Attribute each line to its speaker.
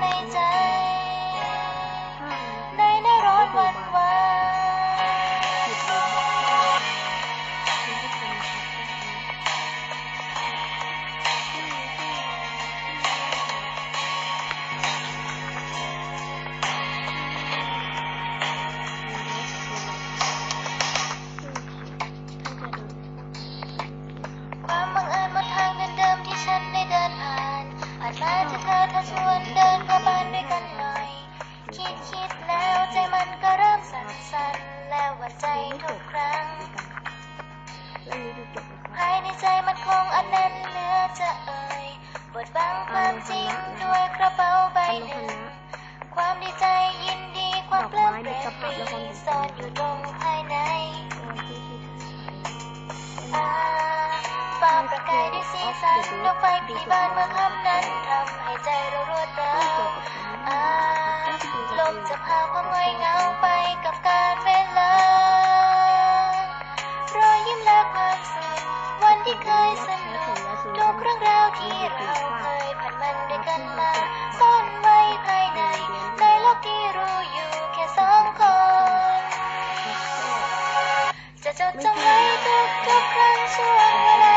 Speaker 1: 美的
Speaker 2: ภา
Speaker 1: ยในใจมันคงอันนั้นเนื้อจะเอ่ยบทบังความจริงด้วยกระเป๋าใบหนึ่ง ความดีใจยินดีความเปลื้มปรีซ่อนอยู่ตรงภายในฟ้าประกายด้วยสีสันดอกไฟปลีบานเมื่อค่ำนั้นทำให้ใจเรารวดเร้า ที่เคยสนุก
Speaker 2: ทุกเรื่องราวที่เราเค
Speaker 1: ยผ่านมันด้วยกันมาซ่อนไว้ภายในในโลกที่รู้อยู่แค่สองคน จะจดจำไว้ทุกทุกๆครั้งช่วง